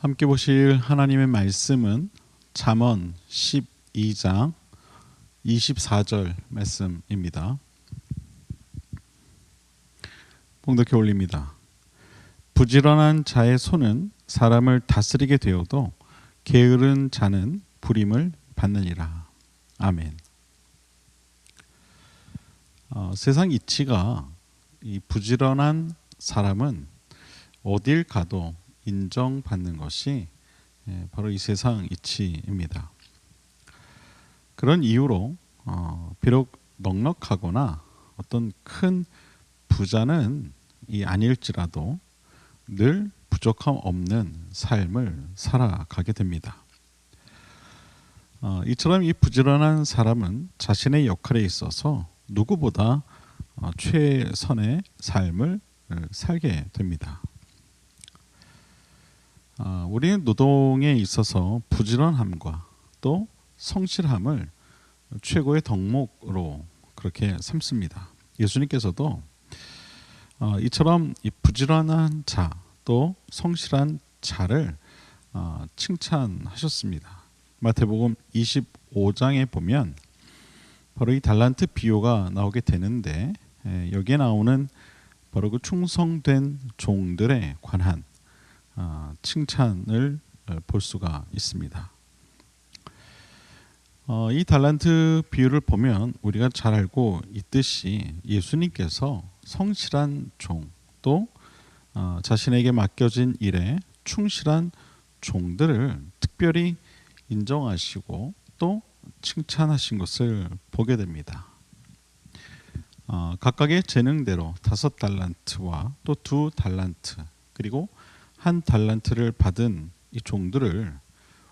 함께 보실 하나님의 말씀은 잠언 12장 24절 말씀입니다. 봉독해 올립니다. 부지런한 자의 손은 사람을 다스리게 되어도 게으른 자는 불임을 받느니라. 아멘. 어, 세상 이치가 이 부지런한 사람은 어딜 가도 인정받는 것이 예, 바로 이 세상 이치입니다. 그런 이유로 어, 비록 넉넉하거나 어떤 큰 부자는 이 아닐지라도 늘 부족함 없는 삶을 살아가게 됩니다. 어, 이처럼 이 부지런한 사람은 자신의 역할에 있어서 누구보다 어, 최선의 삶을 살게 됩니다. 어, 우리는 노동에 있어서 부지런함과 또 성실함을 최고의 덕목으로 그렇게 삼습니다. 예수님께서도 어, 이처럼 이 부지런한 자 또 성실한 자를 어, 칭찬하셨습니다. 마태복음 25장에 보면 바로 이 달란트 비유가 나오게 되는데 에, 여기에 나오는 바로 그 충성된 종들에 관한 어, 칭찬을 볼 수가 있습니다. 어, 이 달란트 비유를 보면 우리가 잘 알고 있듯이 예수님께서 성실한 종또 어, 자신에게 맡겨진 일에 충실한 종들을 특별히 인정하시고 또 칭찬하신 것을 보게 됩니다. 어, 각각의 재능대로 다섯 달란트와 또 두 달란트 그리고 한 달란트를 받은 이 종들을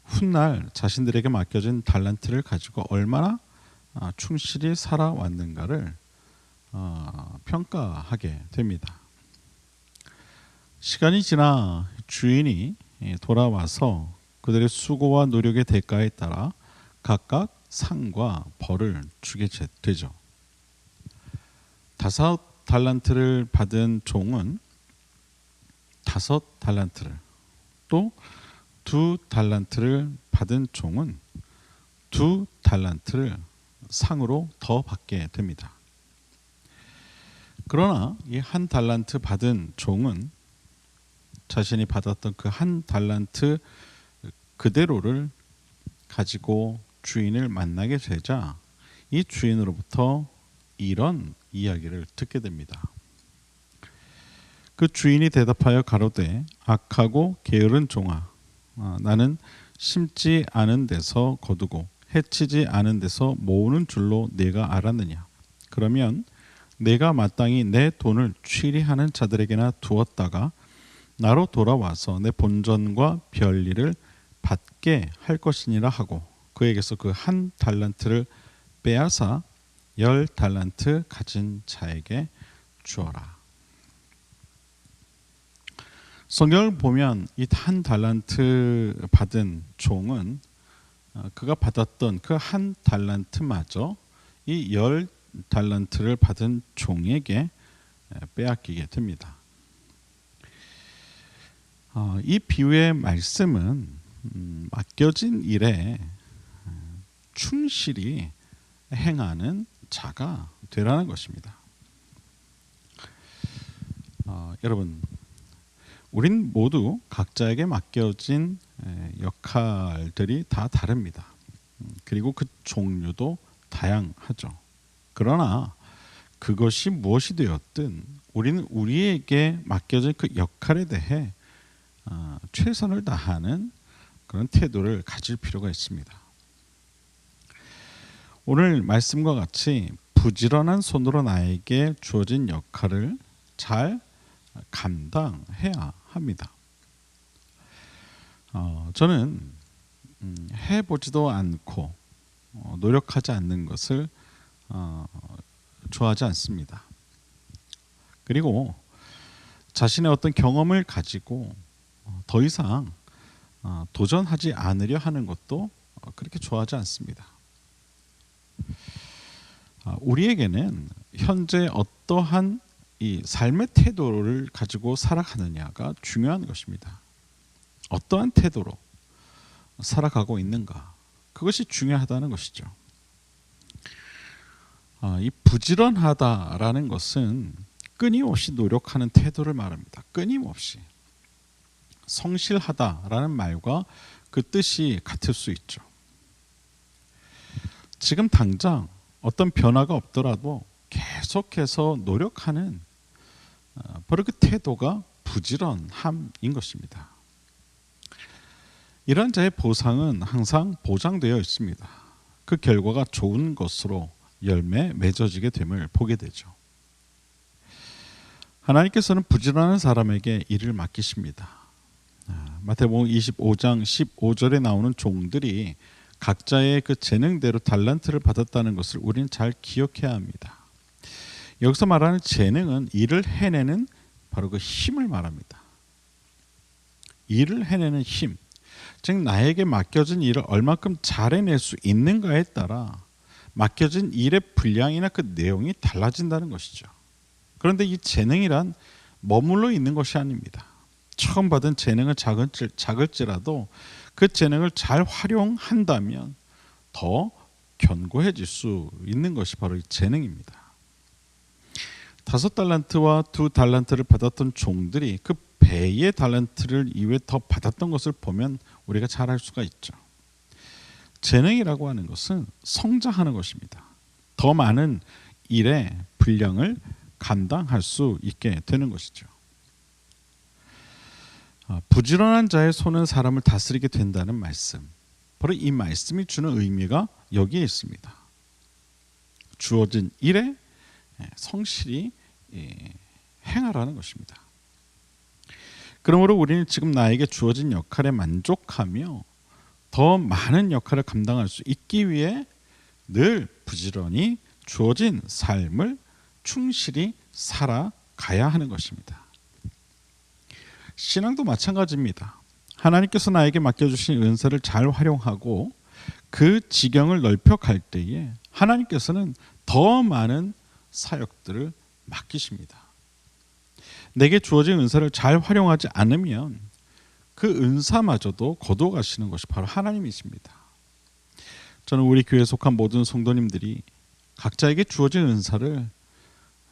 훗날 자신들에게 맡겨진 달란트를 가지고 얼마나 아, 충실히 살아왔는가를 어, 평가하게 됩니다. 시간이 지나 주인이 예, 돌아와서 그들의 수고와 노력의 대가에 따라 각각 상과 벌을 주게 되죠. 다섯 달란트를 받은 종은 다섯 달란트를 또 두 달란트를 받은 종은 두 달란트를 상으로 더 받게 됩니다. 그러나 이 한 달란트 받은 종은 자신이 받았던 그 한 달란트 그대로를 가지고 주인을 만나게 되자 이 주인으로부터 이런 이야기를 듣게 됩니다. 그 주인이 대답하여 가로되 악하고 게으른 종아 아, 나는 심지 않은 데서 거두고 해치지 않은 데서 모으는 줄로 내가 알았느냐 그러면 내가 마땅히 내 돈을 취리하는 자들에게나 두었다가 나로 돌아와서 내 본전과 별일을 받게 할 것이니라 하고 그에게서 그 한 달란트를 빼앗아 열 달란트 가진 자에게 주어라. 성경을 보면 이 한 달란트 받은 종은 어, 그가 받았던 그 한 달란트마저 이 열 달란트를 받은 종에게 빼앗기게 됩니다. 어, 이 비유의 말씀은 음, 맡겨진 일에 충실히 행하는 자가 되라는 것입니다. 어, 여러분 우린 모두 각자에게 맡겨진 역할들이 다 다릅니다. 음, 그리고 그 종류도 다양하죠. 그러나 그것이 무엇이 되었든 우리는 우리에게 맡겨진 그 역할에 대해 어, 최선을 다하는 그런 태도를 가질 필요가 있습니다. 오늘 말씀과 같이 부지런한 손으로 나에게 주어진 역할을 잘 감당해야 합니다. 어, 저는 음, 해보지도 않고 어, 노력하지 않는 것을 어, 좋아하지 않습니다. 그리고 자신의 어떤 경험을 가지고 어, 더 이상 어, 도전하지 않으려 하는 것도 어, 그렇게 좋아하지 않습니다. 아, 우리에게는 현재 어떠한 이 삶의 태도를 가지고 살아가느냐가 중요한 것입니다. 어떠한 태도로 살아가고 있는가 그것이 중요하다는 것이죠. 아, 이 부지런하다라는 것은 끊임없이 노력하는 태도를 말합니다. 끊임없이 성실하다라는 말과 그 뜻이 같을 수 있죠. 지금 당장 어떤 변화가 없더라도 계속해서 노력하는 어, 바로 그 태도가 부지런함인 것입니다. 이런 자의 보상은 항상 보장되어 있습니다. 그 결과가 좋은 것으로 열매 맺어지게 됨을 보게 되죠. 하나님께서는 부지런한 사람에게 일을 맡기십니다. 아, 마태복음 25장 15절에 나오는 종들이 각자의 그 재능대로 달란트를 받았다는 것을 우리는 잘 기억해야 합니다. 여기서 말하는 재능은 일을 해내는 바로 그 힘을 말합니다. 일을 해내는 힘, 즉 나에게 맡겨진 일을 얼마큼 잘 해낼 수 있는가에 따라 맡겨진 일의 분량이나 그 내용이 달라진다는 것이죠. 그런데 이 재능이란 머물러 있는 것이 아닙니다. 처음 받은 재능은 작을지, 작을지라도 그 재능을 잘 활용한다면 더 견고해질 수 있는 것이 바로 이 재능입니다. 다섯 달란트와 두 달란트를 받았던 종들이 그 배의 달란트를 이외 더 받았던 것을 보면 우리가 잘 알 수가 있죠. 재능이라고 하는 것은 성장하는 것입니다. 더 많은 일의 분량을 감당할 수 있게 되는 것이죠. 아, 부지런한 자의 손은 사람을 다스리게 된다는 말씀. 바로 이 말씀이 주는 의미가 여기에 있습니다. 주어진 일에 예, 성실히 예, 행하라는 것입니다. 그러므로 우리는 지금 나에게 주어진 역할에 만족하며 더 많은 역할을 감당할 수 있기 위해 늘 부지런히 주어진 삶을 충실히 살아가야 하는 것입니다. 신앙도 마찬가지입니다. 하나님께서 나에게 맡겨주신 은사를 잘 활용하고 그 지경을 넓혀 갈 때에 하나님께서는 더 많은 사역들을 맡기십니다. 내게 주어진 은사를 잘 활용하지 않으면 그 은사마저도 거둬 가시는 것이 바로 하나님이십니다. 저는 우리 교회에 속한 모든 성도님들이 각자에게 주어진 은사를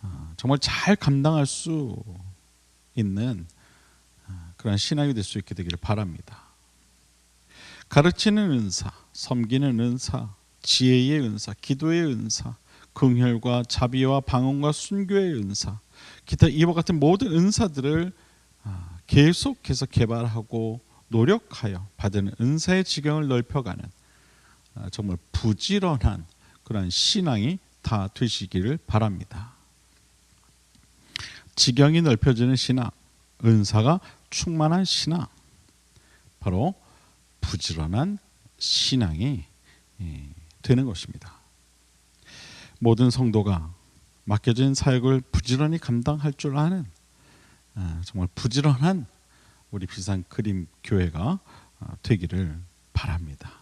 아, 정말 잘 감당할 수 있는 아, 그런 신앙이 될 수 있게 되기를 바랍니다. 가르치는 은사, 섬기는 은사, 지혜의 은사, 기도의 은사, 긍휼과 자비와 방언과 순교의 은사, 기타 이와 같은 모든 은사들을 아, 계속해서 개발하고 노력하여 받은 은사의 지경을 넓혀가는 아, 정말 부지런한 그런 신앙이 다 되시기를 바랍니다. 지경이 넓혀지는 신앙, 은사가 충만한 신앙, 바로 부지런한 신앙이 예, 되는 것입니다. 모든 성도가 맡겨진 사역을 부지런히 감당할 줄 아는 아, 정말 부지런한 우리 비상 그림 교회가 아, 되기를 바랍니다.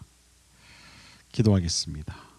기도하겠습니다.